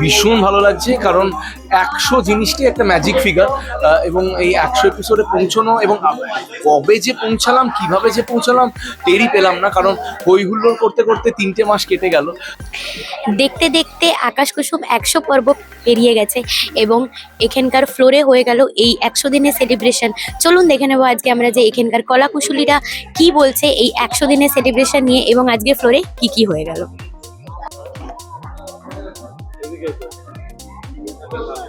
ভীষণ ভালো লাগছে, কারণ একশো জিনিসটি একটা ম্যাজিক ফিগার এবং এই একশো এপিসোডে পৌঁছানো এবং কবে যে পৌঁছালাম, কীভাবে যে পৌঁছালাম, টেরই পেলাম না, কারণ হই হুল্লোড় করতে করতে তিনটে মাস কেটে গেল। দেখতে দেখতে আকাশ কুসুম একশো পর্ব পেরিয়ে গেছে এবং এখানকার ফ্লোরে হয়ে গেল এই একশো দিনের সেলিব্রেশন চলুন দেখে নেব আজকে আমরা যে এখানকার কলা কুশলীরা কি বলছে এই একশো দিনের সেলিব্রেশন নিয়ে এবং আজকে ফ্লোরে কি কি হয়ে গেল। সবাই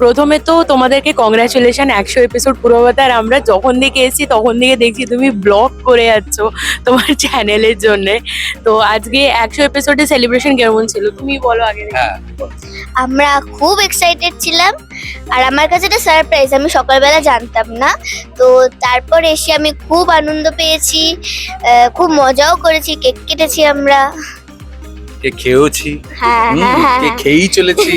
প্রথমে তো তোমাদেরকে কংগ্রাচুলেশন একশো এপিসোড পুরো হতে আর আমরা যখন থেকে এসেছি তখন থেকে দেখছি তুমি ব্লগ করে যাচ্ছ তোমার চ্যানেলের জন্য। তো আজকে একশো এপিসোডে সেলিব্রেশন কেমন ছিল? তুমি বলো আগে হ্যাঁ। আমরা খুব এক্সাইটেড ছিলাম। আর আমার কাছে এটা সারপ্রাইজ আমি সকালবেলা জানতাম না। তো তারপর এসে আমি খুব আনন্দ পেয়েছি খুব মজাও করেছি কেক কেটেছি আমরা। কে খেয়েওছি। হ্যাঁ হ্যাঁ হ্যাঁ কে খেয়েই চলেছি।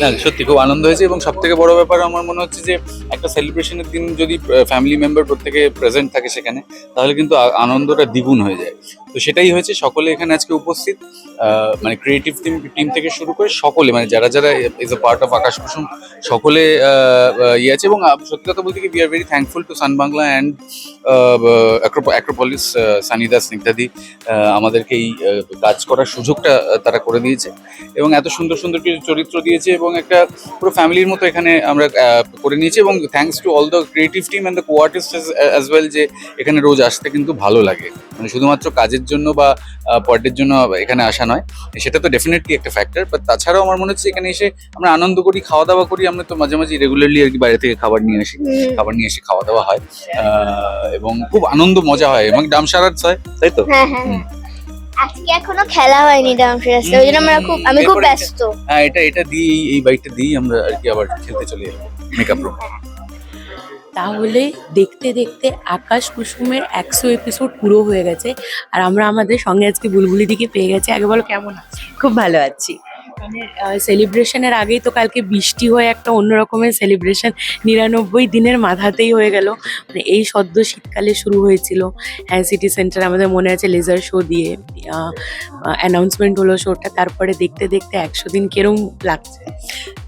না, সত্যি খুব আনন্দ হয়েছে এবং সব থেকে বড় ব্যাপার আমার মনে হচ্ছে যে একটা সেলিব্রেশনের দিন যদি ফ্যামিলি মেম্বার প্রত্যেকে প্রেজেন্ট থাকে সেখানে, তাহলে কিন্তু আনন্দটা দ্বিগুণ হয়ে যায়। তো সেটাই হয়েছে। সকলে এখানে আজকে উপস্থিত। মানে ক্রিয়েটিভ টিম টিম থেকে শুরু করে সকলে মানে যারা যারা is a part of Akash Kusum সকলে ইয়ে আছে এবং সত্যি কথা বলতে কি we are very thankful to Sun Bangla and Acropolis Sanida আহ, আমাদেরকে এই কাজ করার সুযোগটা তারা করে দিয়েছে এবং এত সুন্দর সুন্দর কিছু চরিত্র দিয়েছে এবং একটা পুরো ফ্যামিলির মতো এখানে আমরা করে নিয়েছি এবং thanks to all the creative team and the co artist as well যে এখানে রোজ আসতে কিন্তু ভালো লাগে। মানে শুধুমাত্র কাজের জন্য বা পয়েন্টের জন্য এখানে আসা নয়। সেটা তো ডেফিনেটলি একটা ফ্যাক্টর বাট তাছাড়াও আমার মনে হচ্ছে এখানে এসে আমরা আনন্দ করি খাওয়া দাওয়া করি আমরা তো মাঝে মাঝে রেগুলারলি আর কি বাইরে থেকে খাবার নিয়ে আসি। খাবার নিয়ে এসে খাওয়া দাওয়া হয় এবং খুব আনন্দ মজা হয় এবং ডাম সারাত হয় তাই তো? হ্যাঁ হ্যাঁ হ্যাঁ। আজকে এখনও খেলা হয়নি ডান্স রাস্তা ওই জন্য আমরা খুব আমি খুব ব্যস্ত। হ্যাঁ এটা এটা দিয়ে এই বাইকটা দিয়েই আমরা আর কি আবার খেলতে চলে যাব মেকআপ রুম তাহলে দেখতে দেখতে আকাশ কুসুমের একশো এপিসোড পুরো হয়ে গেছে। আর আমরা আমাদের সঙ্গে আজকে বুলবুলি দিকে পেয়ে গেছি। আগে বলো, কেমন আছে? খুব ভালো আছি। মানে সেলিব্রেশনের আগেই তো কালকে বৃষ্টি হয়ে একটা অন্য রকমের সেলিব্রেশন নিরানব্বই দিনের মাথাতেই হয়ে গেল। মানে এই সদ্য শীতকালে শুরু হয়েছিল। হ্যাঁ সিটি সেন্টার আমাদের মনে আছে লেজার শো দিয়ে অ্যানাউন্সমেন্ট হলো শোটা তারপরে দেখতে দেখতে একশো দিন কিরম লাগছে।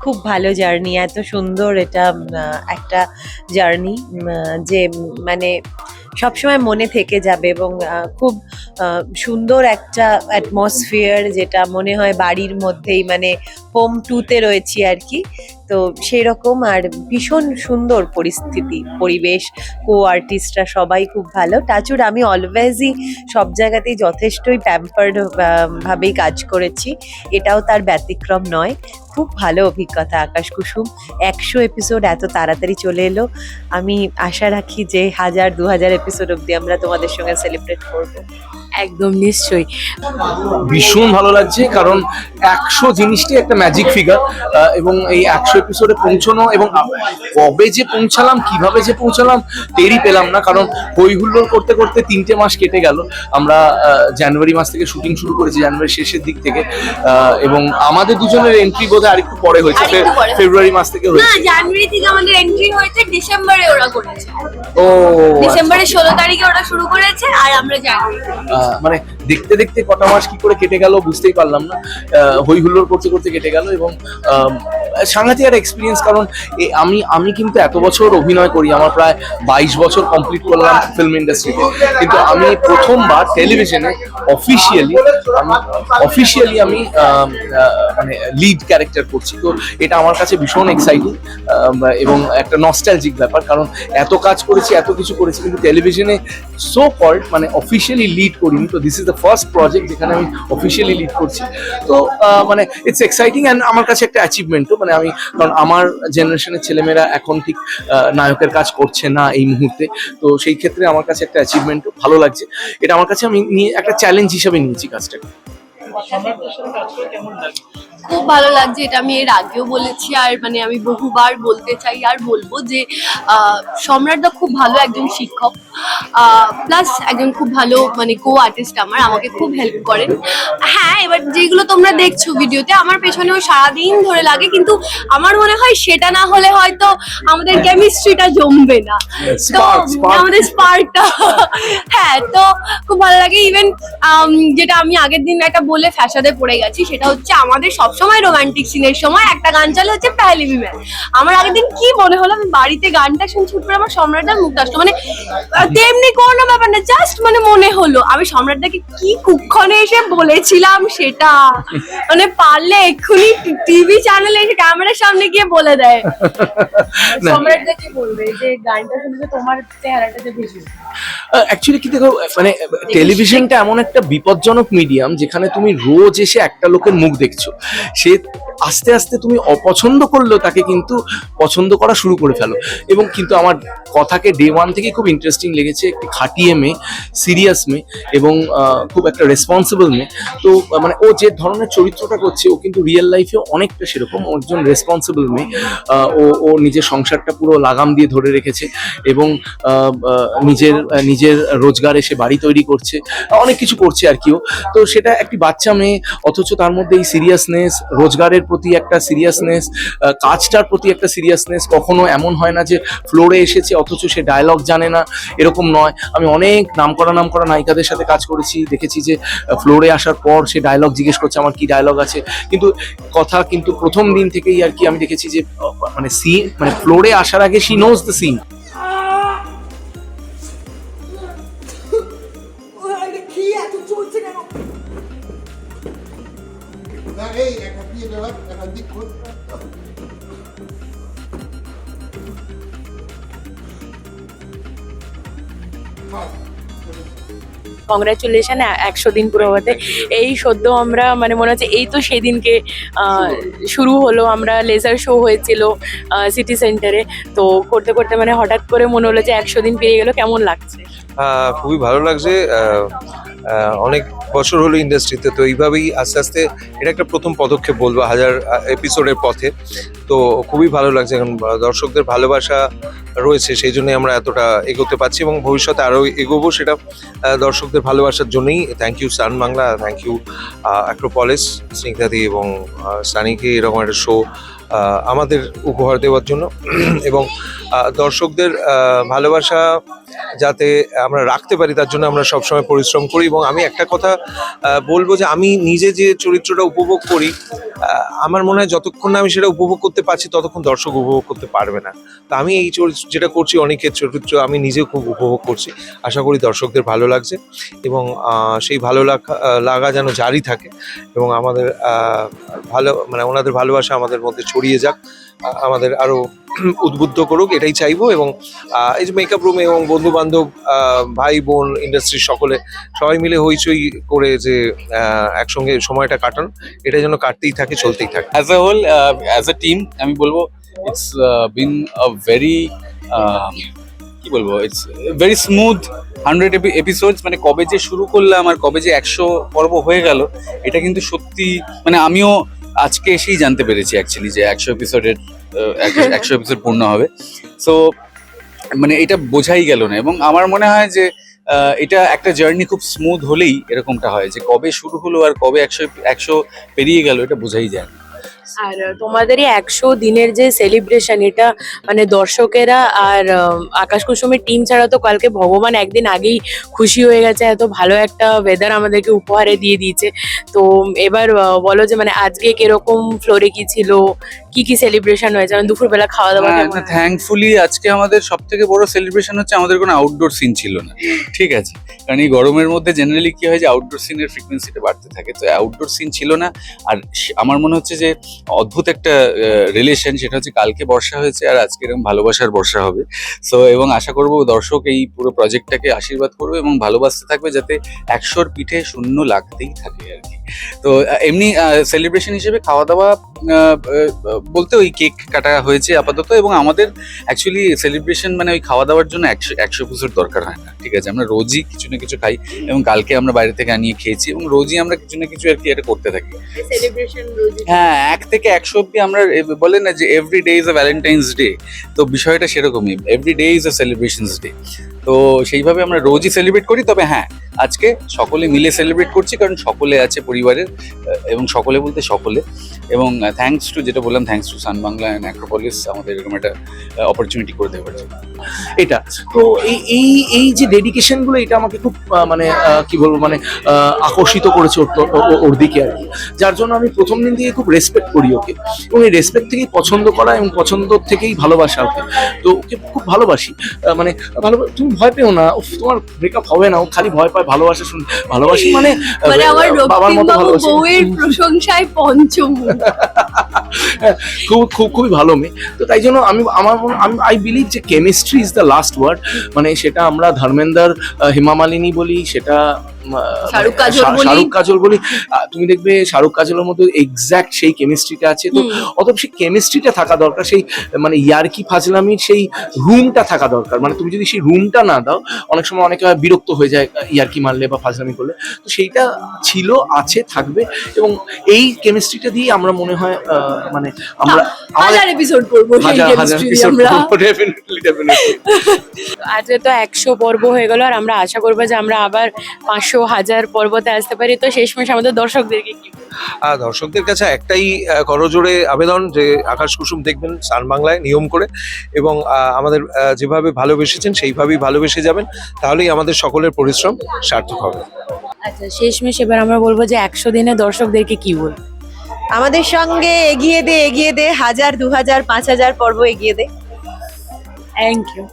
খুব ভালো জার্নি এত সুন্দর এটা একটা জার্নি যে মানে সবসময় মনে থেকে যাবে এবং খুব সুন্দর একটা অ্যাটমসফিয়ার যেটা মনে হয় বাড়ির মধ্যেই মানে হোম টুতে রয়েছি আর কি। তো সেই রকম আর ভীষণ সুন্দর পরিস্থিতি, পরিবেশ কো আর্টিস্টরা সবাই খুব ভালো। টাচুর আমি অলওয়েজই সব জায়গাতেই যথেষ্টই প্যাম্পার্ড ভাবেই কাজ করেছি। এটাও তার ব্যতিক্রম নয়। খুব ভালো অভিজ্ঞতা, আকাশ কুসুম। একশো এপিসোড এত তাড়াতাড়ি চলে এলো। আমি আশা রাখি যে হাজার দু হাজার এপিসোড অব্দি আমরা তোমাদের সঙ্গে সেলিব্রেট করব। একদম নিশ্চয়ই। ভীষণ ভালো লাগছে কারণ একশো জিনিসটি একটা ম্যাজিক ফিগার এবং এই একশো এপিসোডে পৌঁছানো এবং কবে যে পৌঁছালাম কীভাবে যে পৌঁছালাম টেরই পেলাম না কারণ হই হুল্লোড় করতে করতে তিনটে মাস কেটে গেল। আমরা জানুয়ারি মাস থেকে শুটিং শুরু করেছি জানুয়ারি শেষের দিক থেকে এবং আমাদের দুজনের এন্ট্রি বোধহয় আরেকটু পরে হয়েছে ফেব্রুয়ারি মাস থেকে না হয়েছে। জানুয়ারি থেকে আমাদের এন্ট্রি হয়েছে ডিসেম্বরে ওরা করেছে। ও আচ্ছা। ডিসেম্বরের ষোলো তারিখে ওরা শুরু করেছে আর আমরা জানুয়ারি। আহ, মানে দেখতে দেখতে কটা মাস কি করে কেটে গেল বুঝতেই পারলাম না। হই হুল্লোড় করতে করতে কেটে গেল এবং সাংঘাতিক একটা এক্সপিরিয়েন্স কারণ আমি আমি কিন্তু এত বছর অভিনয় করি, আমার প্রায় বাইশ বছর কমপ্লিট করলাম ফিল্ম ইন্ডাস্ট্রিতে কিন্তু আমি প্রথমবার টেলিভিশনে অফিসিয়ালি আমি অফিসিয়ালি আমি মানে লিড ক্যারেক্টার করছি। তো এটা আমার কাছে ভীষণ এক্সাইটিং এবং একটা নস্টালজিক ব্যাপার, কারণ এত কাজ করেছি, এত কিছু করেছি, কিন্তু টেলিভিশনে সো কল্ড মানে অফিসিয়ালি লিড করিনি। তো this is the first project যেখানে আমি অফিসিয়ালি লিড করছি। তো মানে ইটস এক্সাইটিং অ্যান্ড আমার কাছে একটা অ্যাচিভমেন্টও মানে আমি, কারণ আমার জেনারেশনের ছেলেমেয়েরা এখন ঠিক নায়কের কাজ করছে না এই মুহূর্তে। তো সেই ক্ষেত্রে আমার কাছে একটা অ্যাচিভমেন্টও ভালো লাগছে। এটা আমার কাছে আমি নিয়ে একটা চ্যালেঞ্জ হিসাবে নিয়েছি কাজটাকে। খুব ভালো লাগছে এটা আমি এর আগেও বলেছি আর মানে আমি বহুবার বলতে চাই আর বলব যে সম্রাটদা খুব ভালো একজন শিক্ষক প্লাস একজন খুব ভালো মানে কো আর্টিস্ট আমার আমাকে খুব হেল্প করেন। হ্যাঁ এবার যেগুলো তোমরা দেখছ ভিডিওতে আমার পেছনেও সারাদিন ধরে লাগে কিন্তু আমার মনে হয় সেটা না হলে হয়তো আমাদের কেমিস্ট্রিটা জমবে না। তো. আমাদের স্পার্কটা হ্যাঁ তো খুব ভালো লাগে। ইভেন যেটা আমি আগের দিন একটা বলে ফ্যাসাদে পড়ে গেছি সেটা হচ্ছে আমাদের সবসময় রোমান্টিক সিনের সময় একটা গান চলে হচ্ছে পেহলি বিমে আমার আগের দিন কি মনে হলো আমি বাড়িতে গানটা শুনছি ছুট করে আমার সম্রাটদার মুখ আসলো। মানে তেমনি কোনো ব্যাপার না জাস্ট মানে মনে হলো। আমি সম্রাটদাকে কি কুক্ষণে এসে বলেছিলাম সেটা। মানে পারলে এক্ষুনি টিভি চ্যানেলে এসে ক্যামেরার সামনে গিয়ে বলে দেয়। সম্রাটদা কি বলবে যে গানটা শুনলে তোমার চেহারাটা যে ভেসে অ্যাকচুয়ালি কি দেখো মানে টেলিভিশনটা এমন একটা বিপজ্জনক মিডিয়াম যেখানে তুমি রোজ এসে একটা লোকের মুখ দেখছ। সে আস্তে আস্তে তুমি অপছন্দ করলেও তাকে কিন্তু পছন্দ করা শুরু করে ফেলো। এবং কিন্তু আমার কথাকে ডে ওয়ান থেকে খুব ইন্টারেস্টিং লেগেছে একটি খাটিয়ে মেয়ে সিরিয়াস মেয়ে এবং খুব একটা রেসপন্সিবল মেয়ে। তো মানে ও যে ধরনের চরিত্রটা করছে, ও কিন্তু রিয়েল লাইফেও অনেকটা সেরকম। একজন রেসপন্সিবল মেয়ে। ও ও নিজের সংসারটা পুরো লাগাম দিয়ে ধরে রেখেছে এবং নিজের নিজের রোজগারে সে বাড়ি তৈরি করছে। অনেক কিছু করছে আর কিও তো সেটা একটি বাচ্চা মেয়ে, অথচ তার মধ্যে এই সিরিয়াসনেস রোজগারের প্রতি একটা সিরিয়াসনেস কাজটার প্রতি একটা সিরিয়াসনেস কখনো এমন হয় না যে ফ্লোরে এসেছে, অথচ সে ডায়লগ জানে না। এরকম নয়। আমি অনেক নামকরা নামকরা নায়িকাদের সাথে কাজ করেছি, দেখেছি যে ফ্লোরে আসার পর সে ডায়লগ জিজ্ঞেস করছে, আমার কি ডায়লগ আছে? কিন্তু কথা কিন্তু প্রথম দিন থেকেই আর কি আমি দেখেছি যে মানে সি মানে ফ্লোরে আসার আগে she knows the scene congratulation একশো দিন পুরো হতে। এই সদ্য আমরা মানে মনে হচ্ছে এই তো সেদিনকে আহ, শুরু হলো। আমরা লেজার শো হয়েছিল সিটি সেন্টারে তো করতে করতে মানে হঠাৎ করে মনে হলো যে একশো দিন পেরিয়ে গেল কেমন লাগছে? আহ, খুবই ভালো লাগছে। অনেক বছর হলো ইন্ডাস্ট্রিতে তো এইভাবেই আস্তে আস্তে এটা একটা প্রথম পদক্ষেপ বলব হাজার এপিসোডের পথে। তো খুবই ভালো লাগছে এখন দর্শকদের ভালোবাসা রয়েছে, সেই জন্যই আমরা এতটা এগোতে পারছি এবং ভবিষ্যতে আরও এগোবো সেটা দর্শকদের ভালোবাসার জন্যই। Thank you Sun Bangla thank you Acropolis স্নিগ্ধাদি এবং সানিকে এরকম একটা শো আমাদের উপহার দেওয়ার জন্য। এবং দর্শকদের ভালোবাসা যাতে আমরা রাখতে পারি, তার জন্য আমরা সবসময় পরিশ্রম করি। এবং আমি একটা কথা বলব যে আমি নিজে যে চরিত্রটা উপভোগ করি আমার মনে হয় যতক্ষণ না আমি সেটা উপভোগ করতে পারছি, ততক্ষণ দর্শক উপভোগ করতে পারবে না। তো আমি এই যেটা করছি, অনেকের চরিত্র আমি নিজেও খুব উপভোগ করছি। আশা করি দর্শকদের ভালো লাগছে এবং সেই ভালো লাগা লাগা যেন জারি থাকে এবং আমাদের ভালো মানে ওনাদের ভালোবাসা আমাদের মধ্যে ছড়িয়ে যাক। আমাদের আরও উদ্বুদ্ধ করুক, এটাই চাইব এবং এই যে মেকআপ রুমে এবং বন্ধু বান্ধব ভাই, বোন ইন্ডাস্ট্রির সকলে, সবাই মিলে হইচই করে যে একসঙ্গে সময়টা কাটান, এটা যেন কাটতেই থাকে, চলতেই থাকে। As a whole as a team আমি বলব ইটস বিন আ ভেরি কি বলব it's very smooth hundred episodes মানে কবে যে শুরু করলাম আর কবে যে একশো পর্ব হয়ে গেল, এটা কিন্তু সত্যি মানে আমিও আজকে এসেই জানতে পেরেছি অ্যাকচুয়ালি যে একশো এপিসোডের একশো এপিসোড পূর্ণ হবে। সো মানে এটা বোঝাই গেল না। এবং আমার মনে হয় যে এটা একটা জার্নি খুব স্মুথ হলেই এরকমটা হয় যে কবে শুরু হলো আর কবে একশো একশো পেরিয়ে গেল, এটা বোঝাই যায় না। আর তোমাদের এই একশো দিনের যে সেলিব্রেশন এটা মানে দর্শকেরা আর আকাশ কুসুমের টিম ছাড়া তো কালকে ভগবান একদিন আগেই খুশি হয়ে গেছে। এত ভালো একটা ওয়েদার আমাদেরকে উপহারে দিয়ে দিয়েছে। তো এবার বলো যে মানে আজকে কীরকম ফ্লোরে কি ছিল? কি কি সেলিব্রেশন হয়েছে? মানে দুপুরবেলা খাওয়া দাওয়া থ্যাঙ্কফুলি আজকে আমাদের সব থেকে বড় সেলিব্রেশন হচ্ছে আমাদের কোনো আউটডোর সিন ছিল না। ঠিক আছে? কারণ এই গরমের মধ্যে জেনারেলি কি হয় যে আউটডোর সিনের ফ্রিকোয়েন্সিটা বাড়তে থাকে। তো আউটডোর সিন ছিল না। আর আমার মনে হচ্ছে যে অদ্ভুত একটা রিলেশন সেটা হচ্ছে কালকে বর্ষা হয়েছে আর আজকে এরকম ভালোবাসার বর্ষা হবে। সো এবং আশা করব দর্শক এই পুরো প্রজেক্টটাকে আশীর্বাদ করবে এবং ভালোবাসতে থাকবে যাতে একশোর পিঠে শূন্য লাগতেই থাকে আর কি। তো এমনি সেলিব্রেশন হিসেবে খাওয়া দাওয়া বলতে ওই কেক কাটা হয়েছে আপাতত এবং আমাদের অ্যাকচুয়ালি সেলিব্রেশন মানে ওই খাওয়া দাওয়ার জন্য একশো একশো পুজোর দরকার হয় না ঠিক আছে? আমরা রোজই কিছু না কিছু খাই এবং কালকে আমরা বাইরে থেকে আনিয়ে খেয়েছি এবং রোজই আমরা কিছু না কিছু আর কি এটা করতে থাকি। হ্যাঁ এক থেকে একশো অব্দি আমরা এ- বলে না যে every day is a Valentine's day তো বিষয়টা সেরকমই। Every day is a celebrations day তো সেইভাবে আমরা রোজই সেলিব্রেট করি তবে হ্যাঁ আজকে সকলে মিলে সেলিব্রেট করছি, কারণ সকলে আছে পরিবারের এবং সকলে বলতে সকলে। এবং থ্যাঙ্কস টু যেটা বললাম thanks to Sun Bangla and Acropolis আমাদের এরকম একটা অপরচুনিটি করে দেওয়ার জন্য এটা। তো এই এই এই যে ডেডিকেশনগুলো এটা আমাকে খুব মানে কি বলব মানে আকর্ষিত করেছে ওর ওর দিকে আর কি। যার জন্য আমি প্রথম দিন থেকে খুব রেসপেক্ট করি ওকে। এবং এই রেসপেক্ট থেকেই পছন্দ করা এবং পছন্দ থেকেই ভালোবাসা ওকে। তো ওকে খুব ভালোবাসি। মানে ভালো, তুমি ভয় পেও না তোমার ব্রেকআপ হবে না, ও খালি ভয় পায় ভালোবাসা শুন ভালোবাসি মানে মানে আমার বাবার মতো ভালোবাসি। বউয়ের প্রশংসায় পঞ্চম খুব খুব খুবই ভালো মেয়ে। তো তাই জন্য আমি আমার মনে- আমি আই বিলিভ যে chemistry is the last word মানে সেটা আমরা ধর্মেন্দার আহ, হেমা মালিনী বলি সেটা শাহরুখ মানে কাজল বলি। শাহরুখ কাজল বলি। তুমি দেখবে শাহরুখ কাজলের মতো এক্স্যাক্ট সেই কেমিস্ট্রিটা আছে। তো অতএব সেই কেমিস্ট্রিটা থাকা দরকার সেই মানে ইয়ার্কি ফাজলামির সেই রুমটা থাকা দরকার। মানে তুমি যদি সেই রুমটা না দাও অনেক সময় অনেকে বিরক্ত হয়ে যায় ইয়ার্কি মারলে বা ফাজলামি করলে। তো সেইটা ছিল আছে থাকবে। এবং এই কেমিস্ট্রিটা দিয়ে আমরা মনে হয় আহ, মানে আমরা হাজার এপিসোড করব হাজার হাজার. আজকে তো একশো পর্ব হয়ে গেল আর আমরা আশা করব যে আমরা আবার পাঁচশো হাজার পর্বতে আসতে পারি। তো শেষমেশ আমাদের দর্শকদেরকে কি দর্শকদের কাছে একটাই করজোড়ে আবেদন যে আকাশ কুসুম দেখবেন সান বাংলায় নিয়ম করে এবং আহ, আমাদের যেভাবে ভালোবেসেছেন সেইভাবেই ভালোবেসে যাবেন। তাহলেই আমাদের সকলের পরিশ্রম সার্থক হবে। আচ্ছা শেষমেশ এবার আমরা বলব যে একশো দিনে দর্শকদেরকে কি বলব? আমাদের সঙ্গে এগিয়ে দে এগিয়ে দে। হাজার, দু হাজার, পাঁচ হাজার পর্ব এগিয়ে দে। থ্যাংক ইউ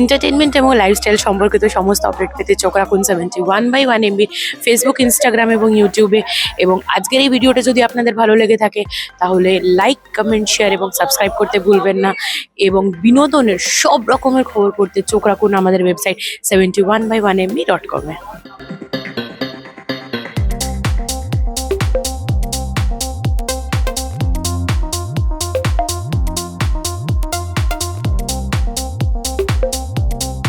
এন্টারটেনমেন্ট এবং লাইফস্টাইল সম্পর্কিত সমস্ত আপডেট পেতে চোখ রাখুন seventy one by one MB Facebook Instagram এবং ইউটিউবে এবং আজকের এই ভিডিওটা যদি আপনাদের ভালো লেগে থাকে, তাহলে লাইক কমেন্ট শেয়ার এবং সাবস্ক্রাইব করতে ভুলবেন না। এবং বিনোদনের সব রকমের খবর পড়তে চোখ রাখুন আমাদের website seventy one by one MB dot কমে